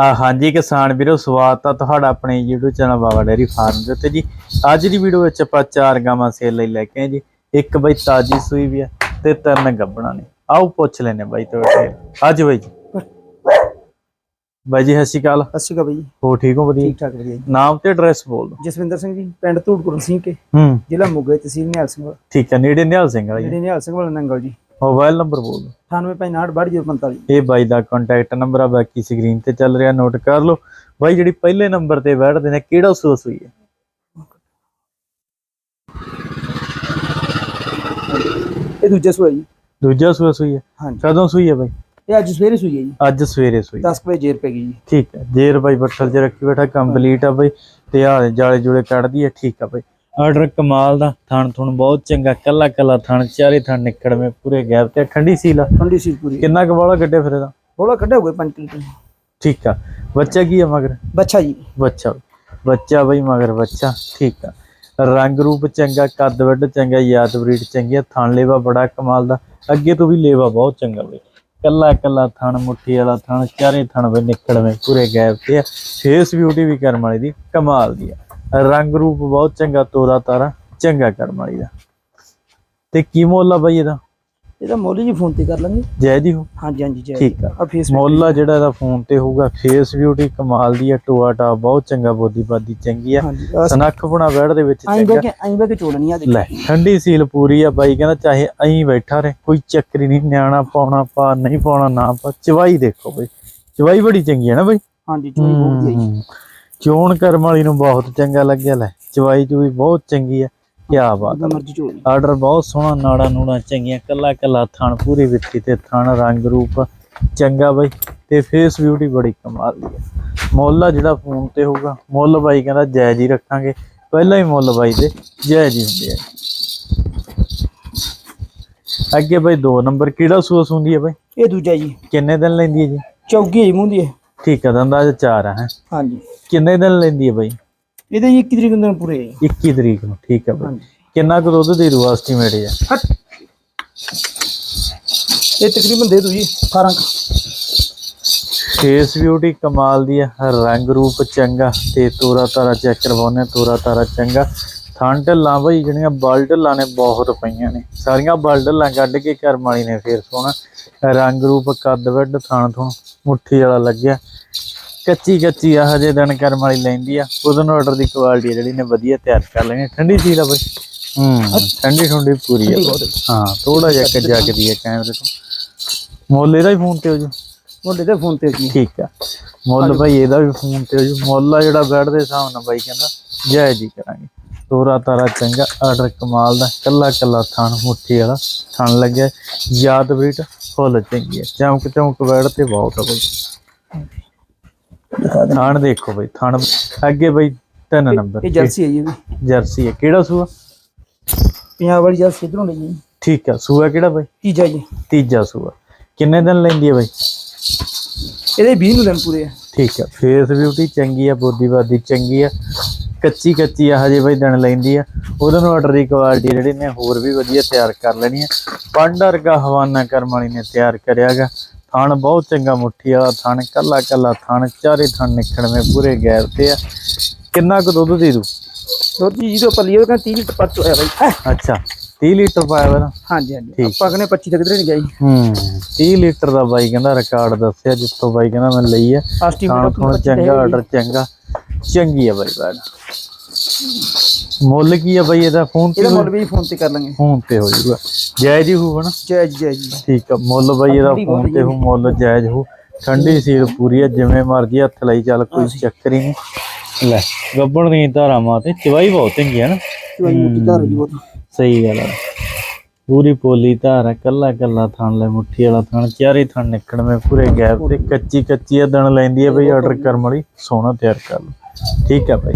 ਆ ਹਾਂਜੀ ਕਿਸਾਨ ਵੀਰੋ ਸਵਾਗਤ ਆ ਤੁਹਾਡਾ ਆਪਣੇ YouTube channel Baba dairy farm ਦੇ ਉੱਤੇ ਜੀ। ਅੱਜ ਦੀ ਵੀਡੀਓ ਵਿੱਚ ਆਪਾਂ ਚਾਰ ਗਾਵਾਂ ਸੇਲ ਲਈ ਲੈ ਕੇ ਆਏ ਜੀ। ਇੱਕ ਬਈ ਤਾਜੀ ਸੂਈ ਵੀ ਆ ਤੇ ਤਿੰਨ ਗੱਬਣਾ ਨੇ। ਆਓ ਪੁੱਛ ਲੈਨੇ ਬਾਈ ਤੁਹਾਡੇ ਅੱਜ ਬਾਈ ਜੀ। ਬਾਈ ਜੀ ਸਤਿ ਸ਼੍ਰੀ ਅਕਾਲ। ਸਤਿ ਸ਼੍ਰੀ ਅਕਾਲ ਬਾਈ ਹੋ ਠੀਕ ਹੋ ਵਧੀਆ? ਠੀਕ ਠਾਕ ਵਧੀਆ ਜੀ। ਨਾਮ ਤੇ ਐਡਰੈਸ ਬੋਲ ਦਿਓ। ਜਸਵਿੰਦਰ ਸਿੰਘ ਜੀ ਪਿੰਡ ਧੂੜਕੁਰਨ ਸਿੰਘ ਕੇ। ਹੂੰ। ਜ਼ਿਲ੍ਹਾ ਮੋਗਾ ਤਹਿਸੀਲ ਨਿਹਾਲ ਸਿੰਘ ਠੀਕ ਹੈ ਨੇੜੇ ਨਿਹਾਲ ਸਿੰਘ ਵਾਲਾ ਜੀ। ਨਿਹਾਲ ਸਿੰਘ ਵਾਲਾ ਨੰਗਲ ਜੀ। ਮੋਬਾਈਲ ਨੰਬਰ ਬੋਲ। ਦਿਓ 98596245 ਇਹ ਬਾਈ ਦਾ ਕੰਟੈਕਟ ਨੰਬਰ ਆ ਬਾਕੀ ਸਕਰੀਨ ਤੇ ਚੱਲ ਰਿਹਾ ਨੋਟ ਕਰ ਲਓ। ਬਾਈ ਜਿਹੜੀ ਪਹਿਲੇ ਨੰਬਰ ਤੇ ਬੈਠਦੇ ਨੇ ਕਿਹੜਾ ਸੋਸ ਹੋਈ ਹੈ? ਇਹ ਦੂਜਾ ਸੂਆ ਜੀ। ਦੂਜਾ ਸੋਸ ਹੋਈ ਹੈ? ਕਦੋਂ ਸੂਈ ਹੈ ਬਾਈ? ਇਹ ਅੱਜ ਸਵੇਰੇ ਸੂਈ ਹੈ ਜੀ। ਅੱਜ ਸਵੇਰੇ ਸੂਈ 10 ਵਜੇ ਜੇਰ ਪੈ ਗਈ ਜੀ। ਠੀਕ ਹੈ। ਜੇਰ ਬਾਈ ਬੱਠਲ 'ਚ ਰੱਖੀ ਬੈਠਾ ਕੰਪਲੀਟ ਆ ਬਾਈ। ਤੇ ਆ ਜਾਲੇ ਜੁਲੇ ਕੱਢਦੀ ਹੈ ਠੀਕ ਆ ਬਾਈ। ਆਰਡਰ ਕਮਾਲ ਦਾ ਥਣ ਥੁਣ ਬਹੁਤ ਚੰਗਾ ਕੱਲਾ ਕੱਲਾ ਥਣ ਚਾਰੇ ਥਣ ਨਿਕੜਵੇਂ ਪੂਰੇ ਗੈਪ ਤੇ ਠੰਡੀ ਸੀਲ ਠੰਡੀ ਸੀ ਪੂਰੀ। ਕਿੰਨਾ ਕੁ ਵਾਲਾ ਗੱਡੇ ਫਿਰ ਇਹਦਾ? ਬੋਲਾ ਕੱਢਿਆ ਹੋਇਆ 5 ਕਿਲੋ ਠੀਕ ਆ। ਬੱਚਾ ਕੀ ਆ ਮਗਰ? ਬੱਚਾ ਜੀ। ਬੱਚਾ। ਬੱਚਾ ਬਈ ਮਗਰ ਬੱਚਾ ਠੀਕ ਆ। ਰੰਗ ਰੂਪ ਚੰਗਾ ਕੱਦ ਵੱਡ ਚੰਗਾ ਯਾਦ ਬਰੀਡ ਚੰਗੀ ਆ ਥਣ ਲੇਵਾ ਬੜਾ ਕਮਾਲ ਦਾ। ਅੱਗੇ ਤੋਂ ਵੀ ਲੇਵਾ ਬਹੁਤ ਚੰਗਾ ਬਈ। ਕੱਲਾ ਕੱਲਾ ਥਣ ਮੁੱਠੀ ਵਾਲਾ ਥਣ ਚਾਰੇ ਥਣ ਬਈ ਨਿਕੜਵੇਂ ਪੂਰੇ ਗੈਪ ਤੇ ਫੇਸ ਬਿਊਟੀ ਵੀ ਕਰਮ ਵਾਲੀ ਦੀ ਕਮਾਲ ਦੀ ਆ। ਰੰਗ ਰੂਪ ਬਹੁਤ ਚੰਗਾ ਤੋਰਾ ਤਾਰਾ ਚੰਗਾ ਕਰਮ ਵਾਲੀ ਦਾ। ਤੇ ਕੀ ਮੁੱਲ ਆ ਬਈ ਇਹਦਾ? ਇਹਦਾ ਮੁੱਲ ਜੀ ਫੋਨ ਤੇ ਕਰ ਲਾਂਗੇ। ਜੈ ਜੀ ਹੋ? ਹਾਂਜੀ ਹਾਂਜੀ ਜੈ ਠੀਕ ਆ। ਆ ਫੇਸ ਮੁੱਲ ਆ ਜਿਹੜਾ ਇਹਦਾ ਫੋਨ ਤੇ ਹੋਊਗਾ। ਫੇਸ ਬਿਊਟੀ ਕਮਾਲ ਦੀ ਆ ਟੋਆ ਟਾ ਬਹੁਤ ਚੰਗਾ ਬੋਦੀ ਬਾਦੀ ਚੰਗੀ ਆ। ਸਨੱਖ ਬਣਾ ਬੈੜ ਦੇ ਵਿੱਚ ਆਈ ਚੰਗਾ। ਬੈ ਕੇ ਆਈ ਬੈ ਕੇ ਚੋੜਨੀ ਆ ਦੇਖ। ਲੈ ਠੰਡੀ ਸੀਲ ਪੂਰੀ ਆ ਬਾਈ ਕਹਿੰਦਾ ਚਾਹੇ ਐਂ ਬੈਠਾ ਰਹੇ ਕੋਈ ਚੱਕਰੀ ਨਹੀਂ ਨਿਆਣਾ ਪਾਉਣਾ ਪਾ ਨਹੀਂ ਪਾਉਣਾ ਨਾ ਪਾ। ਚਵਾਈ ਦੇਖੋ ਬਈ। ਚਵਾਈ ਬੜੀ ਚੰਗੀ ਹੈ ਨਾ ਬਈ? ਹਾਂਜੀ ਚੋਈ ਬਹੁਤ ਜੀ। ਹੂੰ। ਚੋਣ ਕਰਮ ਵਾਲੀ ਨੂੰ ਬਹੁਤ ਚੰਗਾ ਲੱਗਿਆ ਲੈ ਚਵਾਈ ਚੂਈ ਬਹੁਤ ਚੰਗੀ ਆ ਕੀ ਬਾਤ ਮਰਜ਼ੀ ਆਰਡਰ ਬਹੁਤ ਸੋਹਣਾ ਨਾੜਾ ਨੂੜਾ ਚੰਗੀਆਂ ਕੱਲਾ ਕੱਲਾ ਥਣ ਪੂਰੀ ਵਿੱਥੀ ਤੇ ਥਣ ਰੰਗ ਰੂਪ ਚੰਗਾ ਬਾਈ ਤੇ ਫੇਸ ਬਿਊਟੀ ਬੜੀ ਕਮਾਲ ਦੀ ਹੈ ਮੁੱਲ ਆ ਜਿਹੜਾ ਫੋਨ ਤੇ ਹੋਊਗਾ ਮੁੱਲ ਬਾਈ ਕਹਿੰਦਾ ਜਾਇਜ਼ ਹੀ ਰੱਖਾਂਗੇ ਪਹਿਲਾਂ ਹੀ ਮੁੱਲ ਬਾਈ ਦੇ ਜਾਇਜ਼ ਹੀ ਹੁੰਦੇ ਆ। ਅੱਗੇ ਬਾਈ ਦੋ ਨੰਬਰ ਕਿਹੜਾ ਸੂਸ ਹੁੰਦੀ ਹੈ ਬਾਈ? ਇਹ ਦੂਜਾ ਜੀ। ਕਿੰਨੇ ਦਿਨ ਲੈਂਦੀ ਹੈ ਜੀ? ਚੌਗੀ ਜੀ ਮੂੰਹ ਦੀ ਹੈ ਠੀਕ ਹੈ ਦੰਦਾ ਅੱਜ ਚਾਰ ਆ ਹੈ। ਹਾਂਜੀ। ਕਿੰਨੇ ਦਿਨ ਲੈਂਦੀ ਹੈ ਬਾਈ? ਇਹਦੇ ਜੀ 21 ਤਰੀਕ ਨੂੰ ਦਿਨ ਪੂਰੇ ਹੈ ਜੀ। 21 ਤਰੀਕ ਨੂੰ ਠੀਕ ਹੈ ਬਾਈ। ਕਿੰਨਾ ਕੁ ਦੁੱਧ ਦੇ ਰੂ ਐਸਟੀਮੇਟ ਹੈ? ਇਹ ਤਕਰੀਬਨ ਦੇ ਦੂ ਜੀ 18 ਕੁ। ਫੇਸ ਬਿਊਟੀ ਕਮਾਲ ਦੀ ਹੈ ਰੰਗ ਰੂਪ ਚੰਗਾ ਤੇ ਤੋਰਾ ਤਾਰਾ ਚੈੱਕ ਕਰਵਾਉਨੇ ਤੋਰਾ ਤਾਰਾ ਚੰਗਾ। ਥਣ ਢੱਲਾਂ ਬਈ ਜਿਹੜੀਆਂ ਬਲ ਢੱਲਾਂ ਨੇ ਬਹੁਤ ਪਈਆਂ ਨੇ। ਸਾਰੀਆਂ ਬਲ ਢੱਲਾਂ ਕੱਢ ਕੇ ਕਰਮ ਵਾਲੀ ਨੇ ਫੇਰ ਸੋਹਣਾ। ਰੰਗ ਰੂਪ ਕੱਦ ਵੱਡ ਥਣ ਤੋਂ ਮੁੱਠੀ ਵਾਲਾ ਲੱਗਿਆ। ਕੱਚੀ ਕੱਚੀ ਆ ਹਜੇ ਦਿਨ ਕਰਮ ਵਾਲੀ ਲੈਂਦੀ ਆ। ਉਹਦੋਂ ਨੂੰ ਆਰਡਰ ਦੀ ਕੁਆਲਿਟੀ ਜਿਹੜੀ ਨੇ ਵਧੀਆ ਤਿਆਰ ਕਰ ਲੈਣੀ ਠੰਡੀ ਚੀਜ਼ ਆ ਬਈ ਹੂੰ। ਠੰਡੀ ਠੰਡੀ ਪੂਰੀ ਆ। ਠੰਡੀ ਬਈ। ਬਹੁਤ ਹੈ। ਹਾਂ ਥੋੜਾ ਜਿਹਾ ਕਿ ਜਗਦੀ ਹੈ ਕੈਮਰੇ ਤੋਂ। ਮੁੱਲ ਇਹਦਾ ਹੀ ਫੋਨ ਤੇ ਹੋ ਜੀ। ਮੁੰਡੇ ਦੇ ਫੋਨ ਤੇ ਜੀ। ਠੀਕ ਆ। ਮੁੱਲ ਭਾਈ ਇਹਦਾ ਵੀ ਫੋਨ ਤੇ ਹੋ ਜੀ। ਮੁੱਲ ਆ ਜਿਹੜਾ ਬੈਡ ਦੇ ਹਿਸਾਬ ਨਾਲ ਬਾਈ ਕਹਿੰਦਾ ਜਾਇਜ਼ ਹੀ ਕਰਾਂਗੇ। ਤੋਰਾ ਤਾਰਾ ਚੰਗਾ ਆਰਡਰ ਕਮਾਲ ਦਾ। ਕੱਲਾ ਕੱਲਾ ਥਣ ਮੁੱਠੀ ਵਾਲਾ। ਥਣ ਲੱਗਿਆ ਯਾਦ ਬਰੀਟ ਫੁੱਲ ਚੰਗੀ ਹੈ ਚਮਕ ਚਮਕ ਬੈਡ ਤੇ ਬਹੁਤ ਆ ਬਈ ਦਿਖਾ ਦੇ ਥਣ ਦੇਖੋ ਬਈ ਥਣ ਅੱਗੇ ਬਈ ਤਿੰਨ ਨੰਬਰ ਇਹ ਜਰਸੀ ਹੈ ਜੀ ਵੀ ਜਰਸੀ ਹੈ। ਕਿਹੜਾ ਸੂਆ? ਪੰਜਾਬ ਵਾਲੀ ਜਰਸੀ ਇਧਰੋਂ ਲਈ ਜੀ ਠੀਕ ਆ ਸੂਆ ਕਿਹੜਾ ਬਈ? ਤੀਜਾ ਜੀ। ਤੀਜਾ ਸੂਆ। ਕਿੰਨੇ ਦਿਨ ਲੈਂਦੀ ਹੈ ਬਈ? ਇਹਦੇ 20 ਨੂੰ ਦਿਨ ਪੂਰੇ ਆ। ਠੀਕ ਆ ਫੇਸ ਬਿਊਟੀ ਚੰਗੀ ਆ ਬੋਦੀ ਬਾਦੀ ਚੰਗੀ ਆ ਕੱਚੀ ਕੱਚੀ ਆ ਹਜੇ ਬਈ ਦਿਨ ਲੈਂਦੀ ਆ। ਉਹਦੇ ਨੂੰ ਆਰਡਰ ਦੀ ਕੁਆਲਿਟੀ ਜਿਹੜੀ ਨੇ ਹੋਰ ਵੀ ਵਧੀਆ ਤਿਆਰ ਕਰ ਲੈਣੀ ਆ। ਪੰਡਰ ਕਾ ਹਵਾਨਾ ਕਰਮ ਵਾਲੀ ਨੇ ਤਿਆਰ ਕਰਿਆਗਾ। ਥਣ ਬਹੁਤ ਚੰਗਾ ਮੁੱਠੀ ਵਾਲਾ ਥਣ ਕੱਲਾ ਕੱਲਾ ਥਣ ਚਾਰੇ ਥਣ ਨਿਕੜਵੇਂ ਪੂਰੇ ਗੈਰ ਤੇ ਆ। ਕਿੰਨਾ ਕੁ ਦੁੱਧ ਦੇ ਦੂ ਦੁੱਧ ਜੀ ਜਦੋਂ ਪੱਲੀ ਉਹ ਕਹਿੰਦਾ 30 ਲੀਟਰ ਪੱਚ ਹੋਇਆ ਬਾਈ। ਹੈਂ। ਅੱਛਾ 30 ਲੀਟਰ ਪਾਇਆ ਵਾ ਹਾਂਜੀ ਹਾਂਜੀ। ਆਪਾਂ ਕਹਿੰਦੇ 25 ਤੱਕ ਨਹੀਂ ਗਈ। ਹੂੰ 30 ਲੀਟਰ ਦਾ ਬਾਈ ਕਹਿੰਦਾ ਰਿਕਾਰਡ ਦੱਸਿਆ ਜਿੱਥੋਂ ਬਾਈ ਕਹਿੰਦਾ ਮੈਂ ਲਈ ਆ। ਚੰਗਾ ਆਰਡਰ ਚੰਗਾ। ਚੰਗੀ ਆ ਬਾਈ ਬੈਡ ਮੁੱਲ ਕੀ ਆ ਬਾਈ ਇਹਦਾ? ਫੋਨ ਤੇ ਇਹਦਾ ਮੁੱਲ ਵੀ ਫੋਨ ਤੇ ਕਰ ਲਾਂਗੇ। ਫੋਨ ਤੇ ਹੋ ਜਾਊਗਾ ਜਾਇਜ਼ ਹੀ ਹੋਊਗਾ ਨਾ ਜੈ ਜੀ ਜੈ। ਜੀ ਠੀਕ ਆ ਮੁੱਲ ਬਾਈ ਇਹਦਾ ਫੋਨ ਤੇ ਹੋ ਮੁੱਲ ਜਾਇਜ਼ ਹੋ ਠੰਡੀ ਸੀਲ ਪੂਰੀ ਆ ਜਿਵੇਂ ਮਰਜ਼ੀ ਹੱਥ ਲਈ ਚੱਲ ਕੋਈ ਚੱਕਰ ਹੀ ਨਹੀਂ। ਲੈ ਗੱਬਣ ਦੀ ਧਾਰਾ ਮਾਂ ਤੇ ਚਵਾਈ ਬਹੁਤ ਚੰਗੀ ਆ ਨਾ। ਚਵਾਈ ਮੋਟੀ ਧਾਰ ਜੀ ਬਹੁਤ। ਸਹੀ ਗੱਲ ਆ। ਪੂਰੀ ਪੋਲੀ ਧਾਰ ਕੱਲਾ ਕੱਲਾ ਥਣ ਲੈ ਮੁੱਠੀ ਵਾਲਾ ਥਣ ਚਾਰੇ ਥਣ ਨਿਕੜਵੇਂ ਪੂਰੇ ਗੈਪ ਤੇ ਕੱਚੀ ਕੱਚੀ ਆ ਦਣ ਲੈਂਦੀ ਆ ਬਈ ਆਰਡਰ ਕਰਨ ਵਾਲੀ ਸੋਹਣਾ ਤਿਆਰ ਕਰ ਲਓ। ਠੀਕ ਆ ਬਾਈ।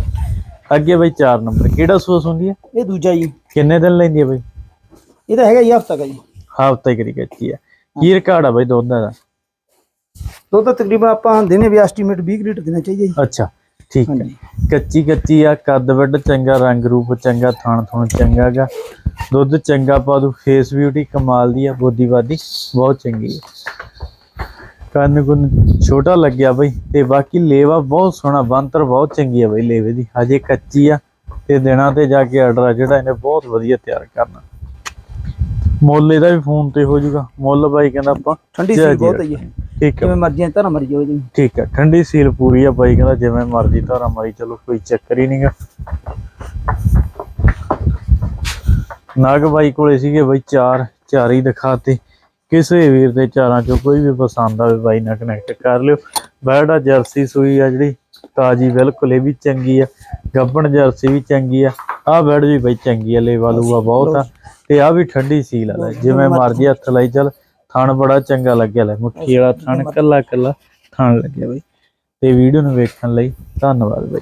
ਅੱਗੇ ਬਈ 4 ਨੰਬਰ ਕਿਹੜਾ ਸੋਸ ਹੁੰਦੀ ਆ ਇਹ ਦੂਜਾ ਜੀ। ਕਿੰਨੇ ਦਿਨ ਲੈਂਦੀ ਆ ਬਈ? ਇਹਦਾ ਹੈਗਾ ਜੀ ਹਫਤਾ ਕਾ ਜੀ। ਹਫ਼ਤਾ ਹੀ ਕਰੀ ਕੱਚੀ ਆ ਕੀ ਰਿਕਾਰਡ ਆ ਬਈ ਦੋਨਾਂ ਦਾ? ਦੁੱਧ ਤਾਂ ਤਕਰੀਬਨ ਆਪਾਂ ਦਿਨੇ ਵੀ ਐਸਟੀਮੇਟ 20 ਲੀਟਰ ਦੇਣਾ ਚਾਹੀਦਾ ਜੀ। ਅੱਛਾ ਠੀਕ ਹੈ। ਕੱਚੀ ਕੱਚੀ ਆ ਕੱਦ ਵੱਡ ਚੰਗਾ ਰੰਗ ਰੂਪ ਚੰਗਾ ਥਣ ਥਣ ਚੰਗਾ ਗਾ। ਦੁੱਧ ਚੰਗਾ ਪਾ ਦੂ ਫੇਸ ਬਿਊਟੀ ਕਮਾਲ ਦੀ ਆ ਬੋਦੀ ਬਾਦੀ ਬਹੁਤ ਚੰਗੀ ਹੈ। ਕੰਨ ਕੁਨ ਛੋਟਾ ਲੱਗਿਆ ਬਈ ਤੇ ਬਾਕੀ ਲੇਵਾ ਬਹੁਤ ਸੋਹਣਾ ਬੰਤਰ ਬਹੁਤ ਚੰਗੀ ਆ ਬਈ ਲੇਵੇ ਦੀ। ਹਜੇ ਕੱਚੀ ਆ ਤੇ ਦਿਨਾਂ ਤੇ ਜਾ ਕੇ ਆਰਡਰ ਆ ਜਿਹੜਾ ਇਹਨੇ ਬਹੁਤ ਵਧੀਆ ਤਿਆਰ ਕਰਨਾ। ਮੁੱਲ ਇਹਦਾ ਵੀ ਫੋਨ ਤੇ ਹੋ ਜਾਊਗਾ। ਮੁੱਲ ਬਾਈ ਕਹਿੰਦਾ ਆਪਾਂ ਠੰਡੀ ਜੈ ਸੀ ਜੀ ਬਹੁਤ ਹੈ। ਠੀਕ ਹੈ ਕਿਵੇਂ ਮਰਜ਼ੀ ਤਾਂ ਮਰਜ਼ੀ ਹੋਵੇ ਜੀ। ਠੀਕ ਹੈ ਠੰਡੀ ਸੀਲ ਪੂਰੀ ਆ ਬਾਈ ਕਹਿੰਦਾ ਜਿਵੇਂ ਮਰਜ਼ੀ ਧਾਰਾ ਮਾਰੀ ਚਲੋ ਕੋਈ ਚੱਕਰ ਹੀ ਨਹੀਂਗਾ ਨਾਗ ਬਾਈ ਕੋਲੇ ਸੀਗੇ ਬਾਈ ਚਾਰ ਚਾਰ ਹੀ ਦਿਖਾਤੇ। ਕਿਸੇ ਵੀਰ ਦੇ ਚਾਰਾਂ ਚੋਂ ਕੋਈ ਵੀ ਪਸੰਦ ਆਵੇ ਬਾਈ ਨਾਲ ਕਨੈਕਟ ਕਰ ਲਿਓ। ਬੈੜਾ ਜਰਸੀ ਸੂਈ ਆ ਜਿਹੜੀ ਤਾਜੀ ਬਿਲਕੁਲ ਇਹ ਵੀ ਚੰਗੀ ਆ। ਗੱਬਣ ਜਰਸੀ ਵੀ ਚੰਗੀ ਆ। ਆਹ ਬੈੜ ਵੀ ਬਾਈ ਚੰਗੀ ਆ ਲੇਵਾ ਲੂਆ ਬਹੁਤ ਆ। ਤੇ ਆ ਵੀ ਠੰਡੀ ਸੀਲ ਆ ਲੈ ਜਿਵੇਂ ਮਰਜ਼ੀ ਹੱਥ ਲਾਈ ਚੱਲ ਥਣ ਬੜਾ ਚੰਗਾ ਲੱਗਿਆ ਲੈ ਮੁੱਠੀ ਵਾਲਾ ਥਣ ਕੱਲਾ ਕੱਲਾ ਥਣ ਲੱਗਿਆ ਬਾਈ। ਤੇ ਵੀਡੀਓ ਨੂੰ ਵੇਖਣ ਲਈ ਧੰਨਵਾਦ ਬਾਈ।